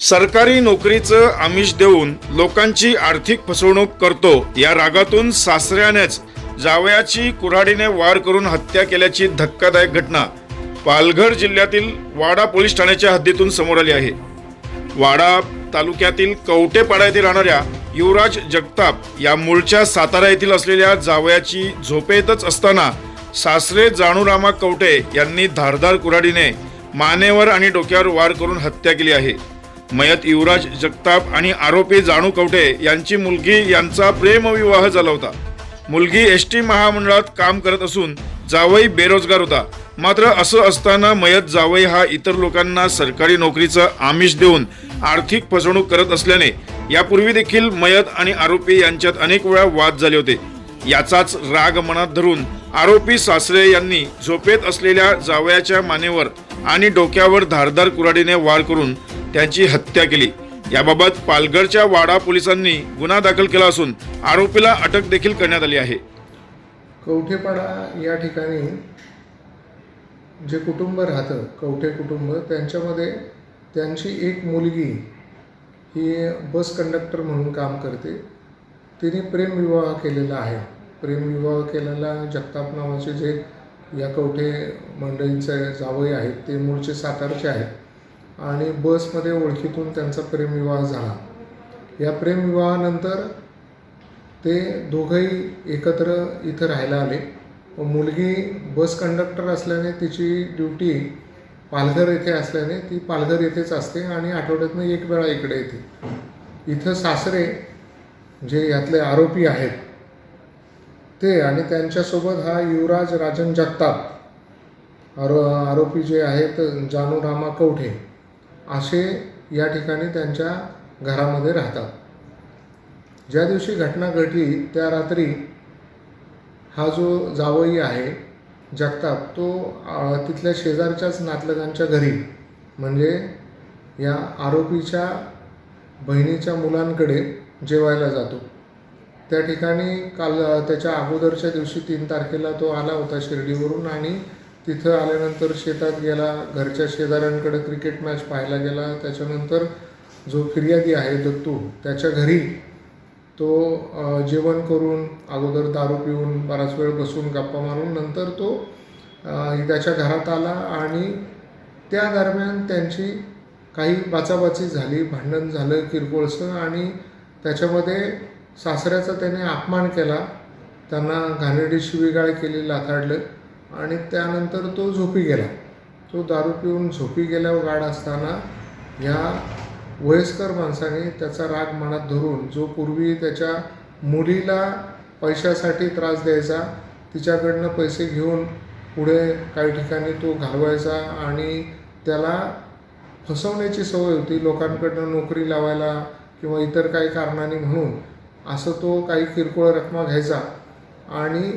सरकारी नोकरीचं आमिष देऊन लोकांची आर्थिक फसवणूक करतो या रागातून सासऱ्यानेच जावयाची कुऱ्हाडीने वार करून हत्या केल्याची धक्कादायक घटना पालघर जिल्ह्यातील वाडा पोलीस ठाण्याच्या हद्दीतून समोर आली आहे. वाडा तालुक्यातील कवटेपाडा येथे राहणाऱ्या युवराज जगताप या मूळच्या सातारा येथील असलेल्या जावयाची झोपेतच असताना सासरे जाणूरामा कवटे यांनी धारदार कुऱ्हाडीने मानेवर आणि डोक्यावर वार करून हत्या केली आहे. मयत युवराज जगताप आणि आरोपी जाणू कवटे यांची मुलगी यांचा प्रेमविवाह झाला होता मुलगी एस टी महामंडळात काम करत असून जावई बेरोजगार होता. मात्र असं असताना मयत जावई हा इतर लोकांना सरकारी नोकरीचं आमिष देऊन आर्थिक फसवणूक करत असल्याने यापूर्वी देखील मयत आणि आरोपी यांच्यात अनेक वेळा वाद झाले होते. याचाच राग मनात धरून आरोपी सासरे यांनी झोपेत असलेल्या जावयाच्या मानेवर आणि डोक्यावर धारदार कुऱ्हाडीने वार करून त्यांची हत्या केली. याबाबत पालघरच्या वाडा पोलिसांनी गुन्हा दाखल केला असून आरोपीला अटक देखील करण्यात आली आहे. कवठेपाडा या ठिकाणी जे कुटुंब राहतं कवठे कुटुंब त्यांच्यामध्ये त्यांची एक मुलगी ही बस कंडक्टर म्हणून काम करते. तिने प्रेमविवाह केलेला आहे. प्रेमविवाह केलेला जगताप नावाचे जे या कवठे मंडळींचे जावई आहेत ते मूळचे सातारचे आहेत. आणि बसमध्ये ओळखीतून त्यांचा प्रेमविवाह झाला. या प्रेमविवाहानंतर ते दोघंही एकत्र इथं राहायला आले. व मुलगी बस कंडक्टर असल्याने तिची ड्युटी पालघर येथे असल्याने ती पालघर येथेच असते आणि आठवड्यातनं एक वेळा इकडे येते. इथं सासरे जे यातले आरोपी आहेत ते आणि त्यांच्यासोबत हा युवराज राजन जगताप आरो आरोपी जे आहेत जानू रामा कवठे असे या ठिकाणी त्यांच्या घरामध्ये राहतात. ज्या दिवशी घटना घडली त्या रात्री हा जो जावई आहे जगताप तो तिथल्या शेजारच्याच नातलगांच्या घरी म्हणजे या आरोपीच्या बहिणीच्या मुलांकडे जेवायला जातो. त्या ठिकाणी काल त्याच्या अगोदरच्या दिवशी तीन तारखेला तो आला होता शिर्डीवरून आणि तिथं आल्यानंतर शेतात गेला घरच्या शेजाऱ्यांकडे क्रिकेट मॅच पाहायला गेला. त्याच्यानंतर जो फिर्यादी आहे दत्तू त्याच्या घरी तो जेवण करून अगोदर दारू पिऊन बराच वेळ बसून गप्पा मारून नंतर तो त्याच्या घरात आला आणि त्या दरम्यान त्यांची काही बाचाबाची झाली भांडण झालं किरकोळचं आणि त्याच्यामध्ये सासऱ्याचा त्याने अपमान केला. त्यांना घाणेरडी शिवीगाळ केली लाथाडलं. आणि त्यानंतर तो झोपी गेला. तो दारू पिऊन झोपी गेल्यावर गाड असताना ह्या वयस्कर माणसाने त्याचा राग मनात धरून जो पूर्वी त्याच्या मुलीला पैशासाठी त्रास द्यायचा तिच्याकडनं पैसे घेऊन पुढे काही ठिकाणी तो घालवायचा आणि त्याला फसवण्याची सवय होती. लोकांकडनं नोकरी लावायला किंवा इतर काही कारणाने म्हणून असं तो काही किरकोळ रकमा घ्यायचा आणि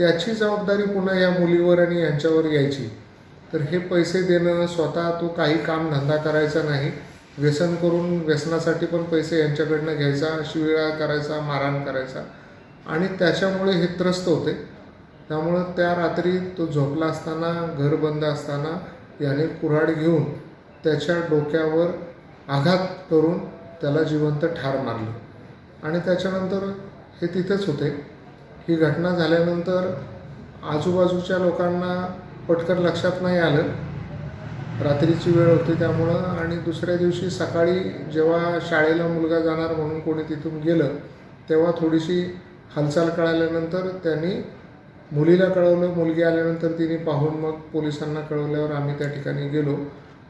त्याची जबाबदारी पुन्हा या मुलीवर आणि यांच्यावर यायची. तर हे पैसे देणं स्वतः तो काही काम धंदा करायचा नाही. व्यसन करून व्यसनासाठी पण पैसे यांच्याकडनं घ्यायचा शिविळा करायचा मारहाण करायचा. आणि त्याच्यामुळे हे त्रस्त होते. त्यामुळं त्या रात्री तो झोपला असताना घर बंद असताना याने कुऱ्हाड घेऊन त्याच्या डोक्यावर आघात करून त्याला जिवंत ठार मारलं. आणि त्याच्यानंतर हे तिथेच होते. ही घटना झाल्यानंतर आजूबाजूच्या लोकांना पटकन लक्षात नाही आलं. रात्रीची वेळ होती त्यामुळं आणि दुसऱ्या दिवशी सकाळी जेव्हा शाळेला मुलगा जाणार म्हणून कोणी तिथून गेलं तेव्हा थोडीशी हालचाल कळाल्यानंतर त्यांनी मुलीला कळवलं. मुलगी आल्यानंतर तिने पाहून मग पोलिसांना कळवल्यावर आम्ही त्या ठिकाणी गेलो.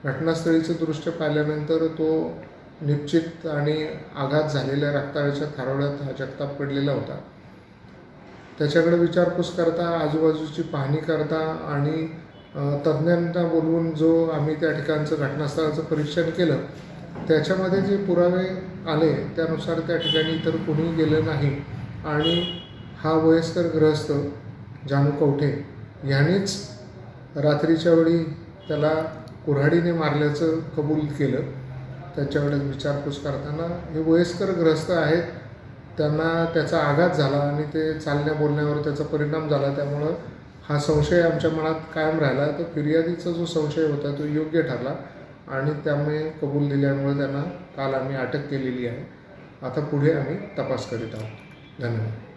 घटनास्थळीचं दृश्य पाहिल्यानंतर तो निश्चित आणि आघात झालेल्या रक्ताळ्याच्या थारोळ्यात हा जगताप पडलेला होता. त्याच्याकडे विचारपूस करता आजूबाजूची पाहणी करता आणि तज्ज्ञांना बोलवून जो आम्ही त्या ठिकाणचं घटनास्थळाचं परीक्षण केलं त्याच्यामध्ये जे पुरावे आले त्यानुसार त्या ठिकाणी इतर कुणी गेलं नाही. आणि हा वयस्कर ग्रहस्थ जानू कवठे यांनीच रात्रीच्या वेळी त्याला कुऱ्हाडीने मारल्याचं कबूल केलं. त्याच्याकडे विचारपूस करताना हे वयस्कर ग्रस्त आहेत त्यांना त्याचा आघात झाला आणि ते चालण्या बोलण्यावर त्याचा परिणाम झाला त्यामुळं हा संशय आमच्या मनात कायम राहिला. तर फिर्यादीचा जो संशय होता तो योग्य ठरला आणि त्यामुळे कबूल दिल्यामुळे त्यांना काल आम्ही अटक केलेली आहे. आता पुढे आम्ही तपास करीत आहोत. धन्यवाद.